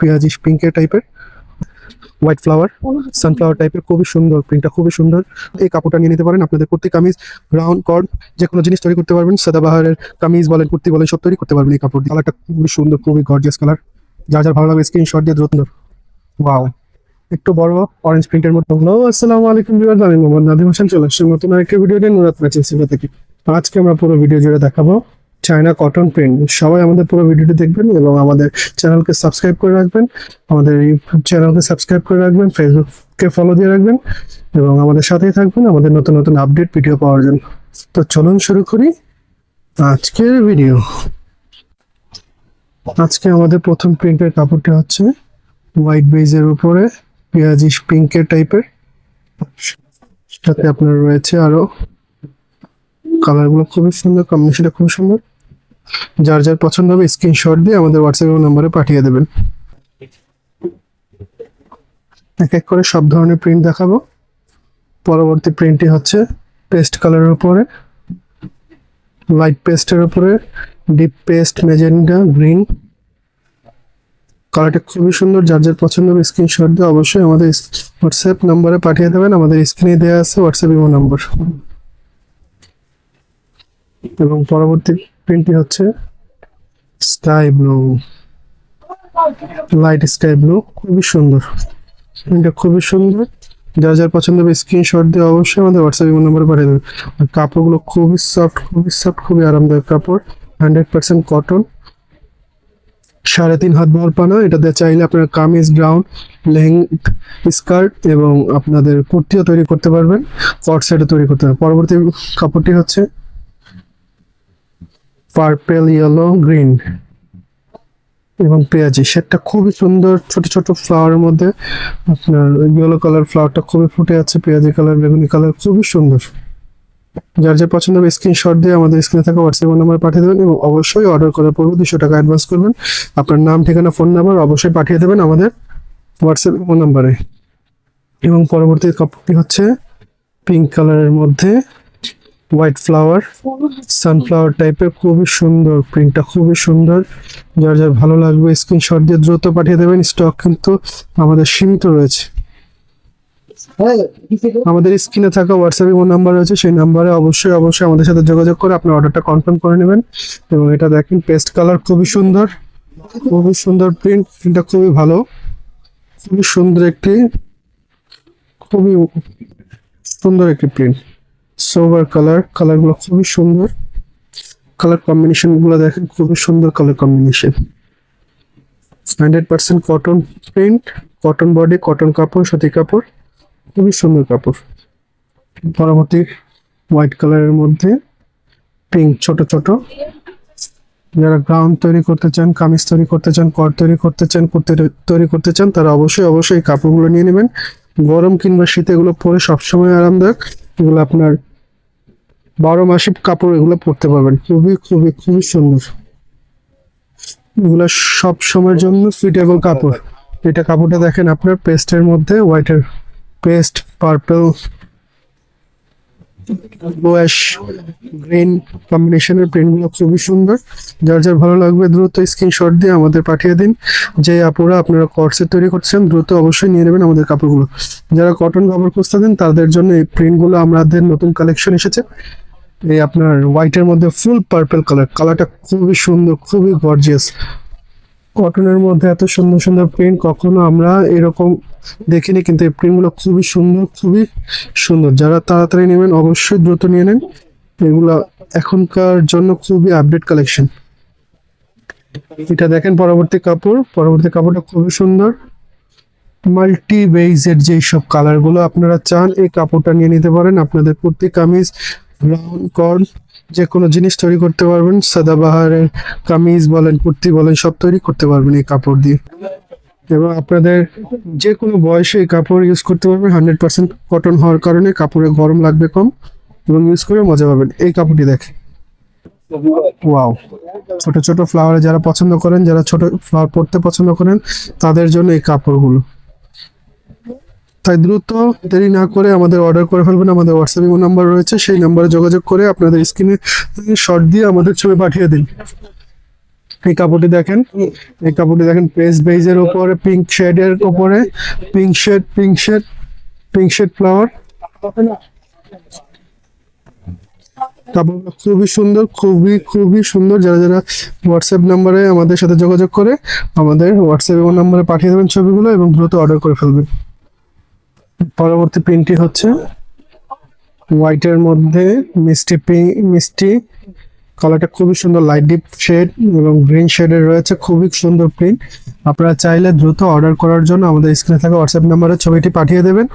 পেঁয়াজি পিঙ্কের টাইপের হোয়াইট ফ্লাওয়ার সানফ্লাওয়ার টাইপের খুবই সুন্দর প্রিন্টটা খুবই সুন্দর। এই কাপড়টা নিয়ে নিতে পারেন আপনাদের কুর্তি কামিজ রাউন্ড কর্ড যে কোনো জিনিস তৈরি করতে পারবেন, সাদাবাহারের কামিজ বলেন, কুর্তি বলেন, সব তৈরি করতে পারবেন এই কাপড় কালারটা খুবই সুন্দর, খুবই গর্জিয়াস কালার যা যা ভালো লাগবে স্ক্রিনশট দিয়ে দ্রুত ওয়াও একটু বড় অরেঞ্জ প্রিন্টের মতো হলো আসসালামু আলাইকুম ভিউয়ার্স আমি মোহাম্মদ নাদিম হোসেন। চলে আসছি নতুন আরেকটা ভিডিও নিয়ে, নুরাত থেকে। আজকে আমরা পুরো ভিডিও জুড়ে দেখাবো চায়না কটন প্রিন্ট সবাই আমাদের পুরো ভিডিওটি দেখবেন এবং আমাদের চ্যানেলকে সাবস্ক্রাইব করে রাখবেন। আমাদের ইউটিউব চ্যানেলকে সাবস্ক্রাইব করে রাখবেন ফেসবুককে ফলো দিয়ে রাখবেন এবং আমাদের সাথেই থাকবেন আমাদের নতুন নতুন আপডেট ভিডিও পাওয়ার জন্য। তো চলুন শুরু করি আজকের ভিডিও আজকে আমাদের প্রথম প্রিন্টের কাপড়টি হচ্ছে হোয়াইট বেজের উপরে পেঁয়াজি পিঙ্কের টাইপের সাথে আপনার রয়েছে আরও কালারগুলো খুবই সুন্দর কম্বিনেশনটা খুবই সুন্দর। যার যার পছন্দ হবে স্ক্রিনশট দিয়ে আমাদের হোয়াটসঅ্যাপ নাম্বারে পাঠিয়ে দেবেন। এক এক করে সব ধরনের প্রিন্ট দেখাবো। পরবর্তী প্রিন্টটি হচ্ছে পেস্ট কালারের উপরে লাইট পেস্টের উপরে ডিপ পেস্ট মেজেন্ডা গ্রিন কালারটা খুবই সুন্দর, যার যার পছন্দ হবে স্ক্রিনশট দিয়ে অবশ্যই আমাদের হোয়াটসঅ্যাপ নম্বরে পাঠিয়ে দেবেন। আমাদের স্ক্রিনে দেওয়া আছে হোয়াটসঅ্যাপ ইমো নম্বর এবং পরবর্তী প্রিন্টটি হচ্ছে sky blue light sky blue খুবই সুন্দর। প্রিন্টটা খুবই সুন্দর। যার যার পছন্দ হবে স্ক্রিনশট দিয়ে অবশ্যই আমাদের হোয়াটসঅ্যাপ ইমো নম্বরে পাঠিয়ে দেবেন। আর কাপড়গুলো খুবই সফট খুবই সফট খুবই আরামদায়ক কাপড়। হান্ড্রেড পার্সেন্ট কটন সাড়ে তিন হাত বহর পানা। এটাতে চাইলে আপনারা কামিজ গ্রাউন্ড লেহেং স্কার্ট এবং আপনাদের কুর্তিও তৈরি করতে পারবেন। কট সেটও তৈরি করতে পারবেন। পরবর্তী কাপড়টি হচ্ছে পার্পেল ইয়েলো গ্রিন এবং পেঁয়াজি। সেটটা খুবই সুন্দর ছোট ছোট ফ্লাওয়ারের মধ্যে। আপনার ইয়েলো কালার ফ্লাওয়ারটা খুবই ফুটে আছে, পেঁয়াজি কালার বেগুনি কালার খুবই সুন্দর। যার যা পছন্দ হবে স্ক্রিনশট দিয়ে আমাদের স্ক্রিনে থাকা হোয়াটসঅ্যাপ নাম্বার পাঠিয়ে দেবেন এবং অবশ্যই অর্ডার করার পূর্বে দুশো টাকা অ্যাডভান্স করবেন। আপনার নাম, ঠিকানা ফোন নাম্বার অবশ্যই পাঠিয়ে দেবেন আমাদের হোয়াটসঅ্যাপ নাম্বারে এবং পরবর্তী কাপড়টি হচ্ছে পিঙ্ক কালারের মধ্যে। হোয়াইট ফ্লাওয়ার সানফ্লাওয়ার টাইপের খুবই সুন্দর প্রিন্টটা খুবই সুন্দর। যার যার ভালো লাগবে স্ক্রিনশট দিয়ে দ্রুত পাঠিয়ে দেবেন স্টক কিন্তু আমাদের সীমিত রয়েছে। আমাদের স্ক্রিনে থাকা হোয়াটসঅ্যাপে ইমো নাম্বার রয়েছে, সেই নাম্বারে অবশ্যই অবশ্যই আমাদের সাথে যোগাযোগ করে আপনার অর্ডারটা কনফার্ম করে নেবেন। এবং এটা দেখেন পেস্ট কালার খুবই সুন্দর খুবই সুন্দর প্রিন্ট প্রিন্টটা খুবই ভালো। খুবই সুন্দর একটি, খুবই সুন্দর একটি প্রিন্ট সোভার কালার কালারগুলো খুবই সুন্দর। কালার কম্বিনেশনগুলো দেখেন খুবই সুন্দর colour combination hundred percent cotton print cotton body cotton কাপড়, সুতি কাপড়, খুবই সুন্দর কাপড়। পরবর্তী হোয়াইট কালারের মধ্যে পিঙ্ক ছোট ছোট। যারা গ্রাউন্ড তৈরি করতে চান, কামিজ তৈরি করতে চান কট তৈরি করতে চান, কুর্তি তৈরি করতে চান, তারা অবশ্যই অবশ্যই কাপড়গুলো নিয়ে নেবেন। গরম কিংবা শীতে এগুলো পরে সবসময় আরামদায়ক। এগুলো আপনার বারো মাসে কাপড় এগুলো পরতে পারবেন। খুবই খুবই খুবই সুন্দর। এগুলো সব সময়ের জন্য সুইটেবল কাপড়। এটা কাপড়টা দেখেন আপনার পেস্টের মধ্যে, হোয়াইটের পেস্ট, পার্পল কম্বিনেশনের প্রিন্টগুলো খুবই সুন্দর। ভালো লাগবে দ্রুত দিয়ে আমাদের পাঠিয়ে দিন। যে আপুরা আপনারা তৈরি করছেন, দ্রুত অবশ্যই নিয়ে নেবেন আমাদের কাপড়গুলো। যারা কটন কাপড় খুঁজতে দেন, তাদের জন্য এই প্রিন্টগুলো আমাদের নতুন কালেকশন এসেছে। এই আপনার হোয়াইটের মধ্যে ফুল পার্পল কালার কালারটা খুবই সুন্দর, খুবই গর্জিয়াস কটনের মধ্যে এত সুন্দর সুন্দর প্রিন্ট কখনো আমরা এরকম দেখিনি, কিন্তু এই প্রিন্টগুলো খুবই সুন্দর খুবই সুন্দর। যারা তাড়াতাড়ি নেবেন, অবশ্যই দ্রুত নিয়ে নেন। এগুলো এখনকার জন্য খুবই আপডেট কালেকশন এটা দেখেন পরবর্তী কাপড়। পরবর্তী কাপড়টা খুবই সুন্দর। মাল্টি বেইজের যেই সব কালারগুলো আপনারা চান, এই কাপড়টা নিয়ে নিতে পারেন। আপনাদের কুর্তি, কামিজ ব্রাউন কর্ন, যে কোনো জিনিস তৈরি করতে পারবেন, সাদাবাহারের কামিজ বলেন, কুর্তি বলেন, সব তৈরি করতে পারবেন এই কাপড় দিয়ে। এবং আপনাদের যে কোনো বয়সে এই কাপড় ইউজ করতে পারবেন হান্ড্রেড পার্সেন্ট কটন হওয়ার কারণে কাপড়ে গরম লাগবে কম এবং ইউজ করে মজা পাবেন। এই কাপড়টি দেখে ওয়াও ছোট ছোট ফ্লাওয়ারে যারা পছন্দ করেন, যারা ছোট ফ্লাওয়ার পড়তে পছন্দ করেন, তাদের জন্য এই কাপড়গুলো। তাই দ্রুত দেরি না করে আমাদের অর্ডার করে ফেলবেন। আমাদের হোয়াটসঅ্যাপ ইমো নাম্বার রয়েছে, সেই নাম্বারে যোগাযোগ করে আপনাদের স্ক্রিনে শর্ট দিয়ে আমাদের ছবি পাঠিয়ে দিন। এই কাপড়টি দেখেন, এই কাপড়টি দেখেন পেস্ট বেজের উপরে পিঙ্ক শেডের উপরে pink shade pink shade pink shade flower কাপড়গুলো খুবই সুন্দর, খুবই খুবই সুন্দর। যারা যারা হোয়াটসঅ্যাপ নাম্বারে আমাদের সাথে যোগাযোগ করে, আমাদের হোয়াটসঅ্যাপ নাম্বারে পাঠিয়ে দেবেন ছবিগুলো এবং দ্রুত অর্ডার করে ফেলবেন। পরবর্তী প্রিন্টটি হচ্ছে হোয়াইটের মধ্যে মিষ্টি মিষ্টি কালারটা খুবই সুন্দর লাইট ডিপ শেড এবং গ্রিন শেডের রয়েছে, খুবই সুন্দর প্রিন্ট আপনারা চাইলে দ্রুত অর্ডার করার জন্য আমাদের স্ক্রিনে থাকা হোয়াটসঅ্যাপ নাম্বারে ছবিটি পাঠিয়ে দেবেন।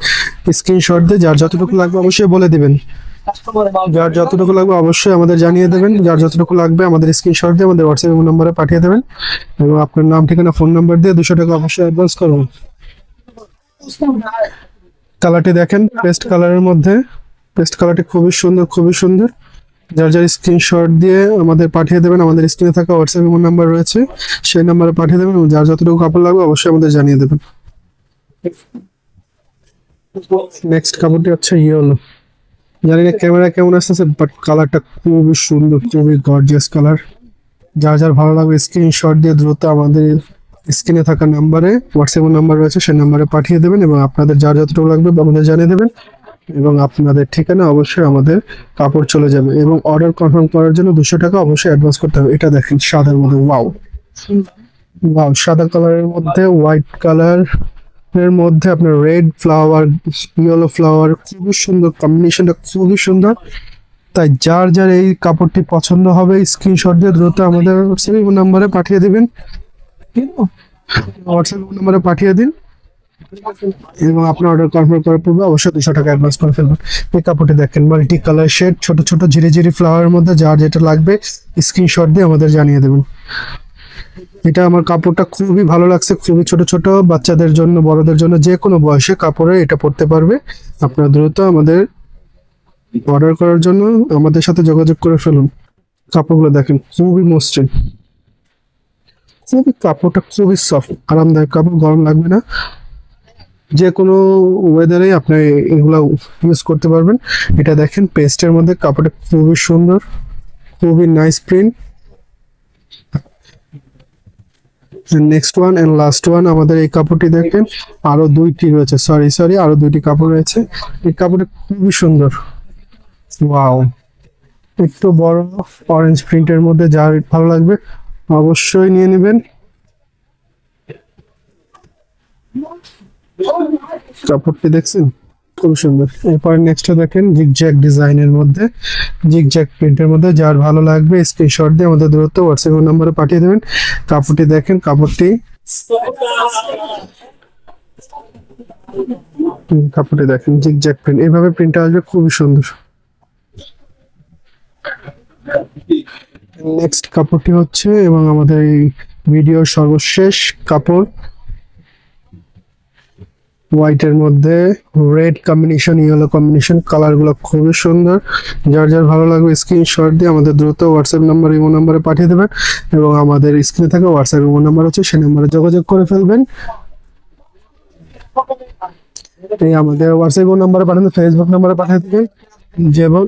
স্ক্রিনশট দিয়ে যার যতটুকু লাগবে অবশ্যই বলে দিবেন। যার যতটুকু লাগবে অবশ্যই আমাদের জানিয়ে দেবেন। যার যতটুকু লাগবে আমাদের স্ক্রিনশট দিয়ে আমাদের হোয়াটসঅ্যাপ নাম্বারে পাঠিয়ে দেবেন এবং আপনার নাম, ঠিকানা ফোন নাম্বার দিয়ে দুশো টাকা অবশ্যই অ্যাডভান্স করুন। কালারটি দেখেন, পেস্ট কালারের মধ্যে। পেস্ট কালারটি খুবই সুন্দর খুবই সুন্দর। যার যার স্ক্রিনশট দিয়ে আমাদের পাঠিয়ে দেবেন, আমাদের স্ক্রিনে থাকা হোয়াটসঅ্যাপ নাম্বার রয়েছে, সেই নাম্বারে পাঠিয়ে দেবেন এবং যার যতটুকু কাপড় লাগবে অবশ্যই আমাদের জানিয়ে দেবেন। নেক্সট কাপড়টি হচ্ছে ইয়েলো জানি না ক্যামেরা কেমন আসতেছে বাট কালারটা খুবই সুন্দর, খুবই গর্জিয়াস কালার যার যার ভালো লাগবে, স্ক্রিনশট দিয়ে দ্রুত আমাদের স্ক্রিনে থাকা নাম্বারে হোয়াটসঅ্যাপ নাম্বার রয়েছে, সেই নাম্বারে পাঠিয়ে দেবেন এবং আপনাদের যার যতটুকু লাগবে আমাদের জানিয়ে দেবেন এবং আপনাদের ঠিকানা অবশ্যই আমাদের কাপড় চলে যাবে এবং অর্ডার কনফার্ম করার জন্য দুশো টাকা অবশ্যই অ্যাডভান্স করতে হবে। এটা দেখেন, সাদার মধ্যে ওয়াও ওয়াও সাদা কালারের মধ্যে হোয়াইট কালারের মধ্যে আপনার রেড ফ্লাওয়ার ইয়েলো ফ্লাওয়ার খুবই সুন্দর কম্বিনেশনটা খুবই সুন্দর। তাই যার যার এই কাপড়টি পছন্দ হবে স্ক্রিনশট দিয়ে দ্রুত আমাদের হোয়াটসঅ্যাপ নাম্বারে পাঠিয়ে দিবেন। হোয়াটসঅ্যাপ নাম্বারে পাঠিয়ে দিন। এবং আপনার অর্ডার কনফার্ম করার অবশ্যই দুশো টাকা অ্যাডভান্স করে এই কাপড়টি দেখেন কালার ছোট ছোট ফ্লাওয়ারের মধ্যে যার যেটা লাগবে দিয়ে আমাদের জানিয়ে দেবেন। এটা আমার কাপড়টা খুবই ভালো লাগছে, খুবই ছোট ছোট, বাচ্চাদের জন্য, বড়দের জন্য যে কোনো বয়সে কাপড়ে এটা পরতে পারবে। আপনারা দ্রুত আমাদের অর্ডার করার জন্য আমাদের সাথে যোগাযোগ করে ফেলুন। কাপড়গুলো দেখেন, খুবই মসৃণ। খুবই কাপড়টা খুবই সফট আরামদায়ক কাপড়, গরম লাগবে না। যে কোনো ওয়েদারে আপনি এগুলো ইউজ করতে পারবেন। এটা দেখেন পেস্টের মধ্যে কাপড়টা খুবই সুন্দর, খুবই nice print next one and last one আমাদের এই কাপড়টি দেখেন, আরও দুইটি রয়েছে। সরি সরি আরও দুইটি কাপড় রয়েছে। এই কাপড়টা খুবই সুন্দর। ওয়াও একটু বড় অরেঞ্জ প্রিন্টের মধ্যে যার ভালো লাগবে অবশ্যই নিয়ে নেবেন। কাপড়টি দেখছেন? খুব সুন্দর। এরপরে নেক্সট দেখেন জিগজ্যাগ ডিজাইনের মধ্যে। জিগজ্যাগ প্রিন্টের মধ্যে যার ভালো লাগবে স্ক্রিনশট দিয়ে আমাদের দূরত্ব হোয়াটসঅ্যাপ নম্বরে পাঠিয়ে দেবেন। কাপড়টি দেখেন, কাপড়টি। কাপড়টি দেখেন জিগজ্যাগ প্রিন্ট এইভাবে প্রিন্ট আসবে, খুবই সুন্দর। নেক্সট কাপড়টি হচ্ছে এবং আমাদের এই ভিডিওর সর্বশেষ কাপড়। হোয়াইটের মধ্যে রেড কম্বিনেশন ইয়েলো কম্বিনেশন কালারগুলো খুবই সুন্দর। যার যার ভালো লাগবে স্ক্রিনশট দিয়ে আমাদের দ্রুত হোয়াটসঅ্যাপ নাম্বার ইমো নাম্বারে পাঠিয়ে দেবেন এবং আমাদের স্ক্রিনে থাকা হোয়াটসঅ্যাপ ইমো নাম্বার হচ্ছে সেই নাম্বারে যোগাযোগ করে ফেলবেন। এই আমাদের হোয়াটসঅ্যাপ নাম্বারে পাঠানো ফেসবুক নাম্বারে পাঠিয়ে দেবেন। যেমন